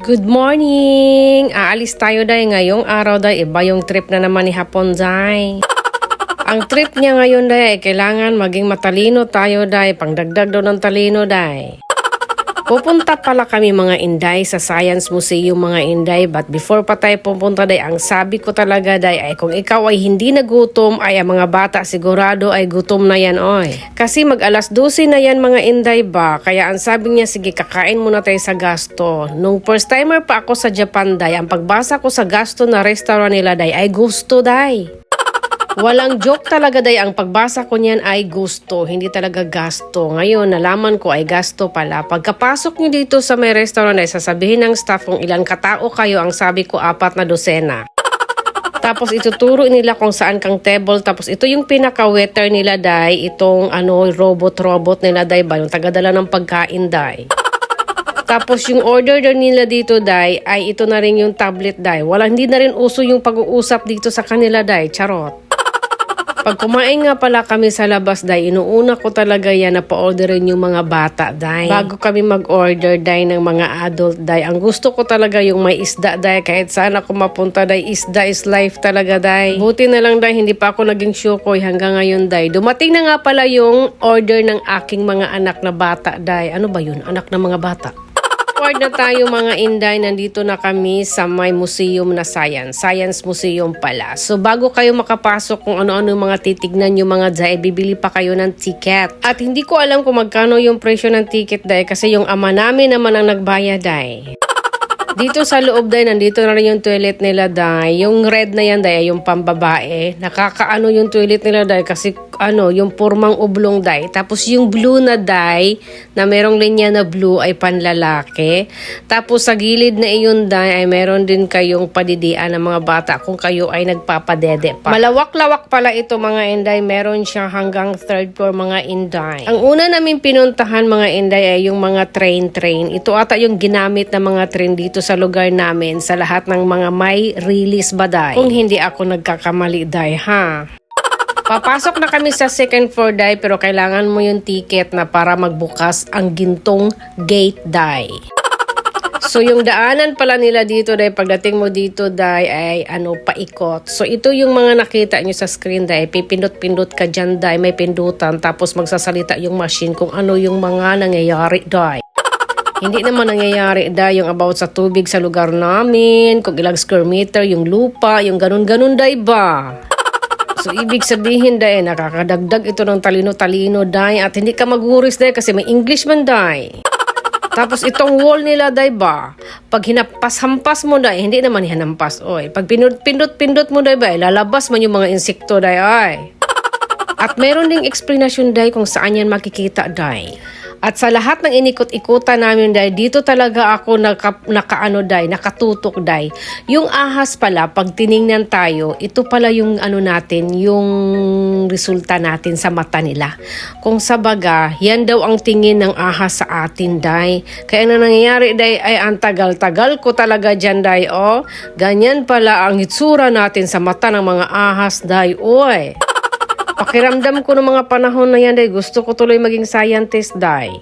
Good morning! Aalis tayo dahil ngayong araw dahil iba yung trip na naman ni Hapon dahil. Ang trip niya ngayon dahil ay kailangan maging matalino tayo dahil pangdagdag daw ng talino dahil. Pupunta pala kami mga Inday sa Science Museum mga Inday but before pa tayo pupunta day ang sabi ko talaga day ay kung ikaw ay hindi nagutom ay ang mga bata sigurado ay gutom na yan oy. Kasi mag alas 12 na yan mga Inday ba kaya ang sabi niya sige kakain muna tayo sa gasto. Nung first timer pa ako sa Japan day ang pagbasa ko sa gasto na restaurant nila day ay gusto day. Walang joke talaga day ang pagbasa ko niyan ay gusto, hindi talaga gasto. Ngayon, nalaman ko ay gasto pala. Pagkapasok niyo dito sa may restaurant ay sasabihin ng staff kung ilan katao kayo, ang sabi ko apat na dosena. Tapos ituturo nila kung saan kang table. Tapos ito yung pinaka-waiter nila, day. Itong ano, robot-robot nila, day ba? Yung tagadala ng pagkain, day. Tapos yung order nila dito, day, ay ito na rin yung tablet, day. Wala, hindi na rin uso yung pag-uusap dito sa kanila, day. Charot. Pag kumain nga pala kami sa labas, day, inuuna ko talaga yan na pa-orderin yung mga bata, day. Bago kami mag-order, day, ng mga adult, day. Ang gusto ko talaga yung may isda, day. Kahit saan ako mapunta, day, isda is life talaga, day. Buti na lang, day, hindi pa ako naging syukoy hanggang ngayon, day. Dumating na nga pala yung order ng aking mga anak na bata, day. Ano ba yun? Anak ng mga bata. Forward na tayo mga Inday, nandito na kami sa may museum na science. Science Museum pala. So bago kayo makapasok kung ano-ano mga titignan yung mga dahil, bibili pa kayo ng ticket. At hindi ko alam kung magkano yung presyo ng ticket dahil kasi yung ama namin naman ang nagbayad dahil. Dito sa loob dahil, nandito na rin yung toilet nila dahil. Yung red na yan dahil, yung pambabae. Nakakaano yung toilet nila dahil kasi ano, yung purmang ublong dye. Tapos yung blue na dye, na merong linya na blue ay panlalaki. Tapos sa gilid na iyon dye ay meron din kayong padidian ng mga bata kung kayo ay nagpapadede pa. Malawak-lawak pala ito mga inday. Meron siya hanggang third floor mga inday. Ang una namin pinuntahan mga inday ay yung mga train-train. Ito ata yung ginamit na mga train dito sa lugar namin sa lahat ng mga may release baday. Kung hindi ako nagkakamali day ha. Papasok na kami sa second floor day pero kailangan mo yung ticket na para magbukas ang gintong gate day. So yung daanan pala nila dito day pagdating mo dito day ay ano paikot. So ito yung mga nakita nyo sa screen day. Pipindot-pindot ka dyan day. May pindutan tapos magsasalita yung machine kung ano yung mga nangyayari day. Hindi naman nangyayari day yung about sa tubig sa lugar namin, kung ilang square meter yung lupa, yung ganun-ganun day ba. So, ibig sabihin dahil nakakadagdag ito ng talino-talino dahil at hindi ka maguris dahil kasi may English man dahil. Tapos itong wall nila dahil ba, pag hinampas-hampas mo dahil, hindi naman hinampas, oy. Pag pinut-pindot-pindot mo dahil ba, lalabas man yung mga insekto dahil, ay. At meron ding explanation dahil kung saan yan makikita dahil. At sa lahat ng inikot-ikutan namin dahil dito talaga ako naka, nakaano dahil, nakatutok dahil. Yung ahas pala, pag tiningnan tayo, ito pala yung ano natin, yung resulta natin sa mata nila. Kung sa baga, yan daw ang tingin ng ahas sa atin dahil. Kaya na nangyayari dahil ay ang tagal-tagal ko talaga dyan dahil, oh. Ganyan pala ang itsura natin sa mata ng mga ahas dahil, oy. Pakiramdam ko ng mga panahon na yan, day, gusto ko tuloy maging scientist, day.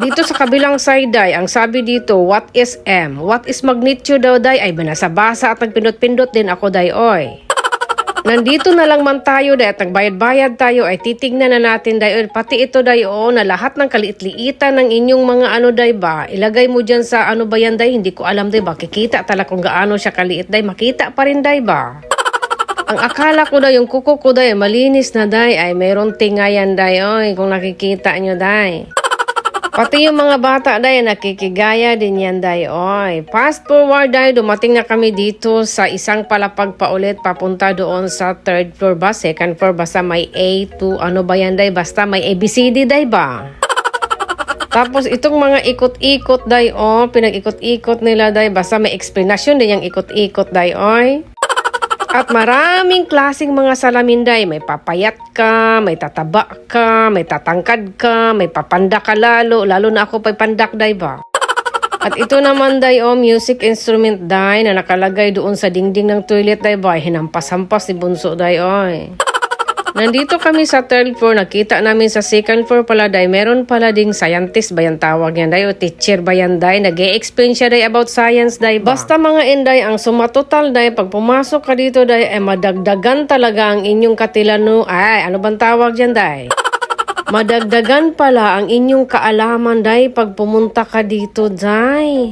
Dito sa kabilang side, day, ang sabi dito, what is M? What is magnitude daw, day? Ay, banasa-basa at nagpindot-pindot din ako, day, oy. Nandito na lang man tayo, day, at nagbayad-bayad tayo, ay titignan na natin, oy, pati ito, day, oo, na lahat ng kaliit-liitan ng inyong mga ano, day, ba? Ilagay mo dyan sa ano ba yan, day? Hindi ko alam, day, ba? Kikita talaga kung gaano siya kaliit, day. Makita pa rin, day, ba? Ang akala ko daw, yung kuko ko daw, malinis na day, ay mayroon tingayan day, oy, kung nakikita nyo day. Pati yung mga bata day, nakikigaya din yan day, oy. Fast forward day, dumating na kami dito sa isang palapag pa ulit, papunta doon sa third floor ba, second floor, basta may A to, ano ba yan day, basta may ABCD day ba? Tapos itong mga ikot-ikot day, oh, pinag-ikot-ikot nila day, basta may explanation din yung ikot-ikot day, oy. At maraming klasing mga salamin day. May papayat ka, may tataba ka, may tatangkad ka, may papanda ka lalo. Lalo na ako pa'y pandak day ba? At ito naman day o music instrument day na nakalagay doon sa dingding ng toilet day ba? Hinampas-hampas si Bunso day oy. Nandito kami sa third floor, nakita namin sa second floor pala day, meron pala ding scientist ba yan tawag niyan day, o teacher ba yan day, nag explain siya day about science day. Basta mga inday, ang sumatotal day, pag pumasok ka dito day, ay madagdagan talaga ang inyong katilano, ay ano bang tawag dyan day? Madagdagan pala ang inyong kaalaman day pag pumunta ka dito day.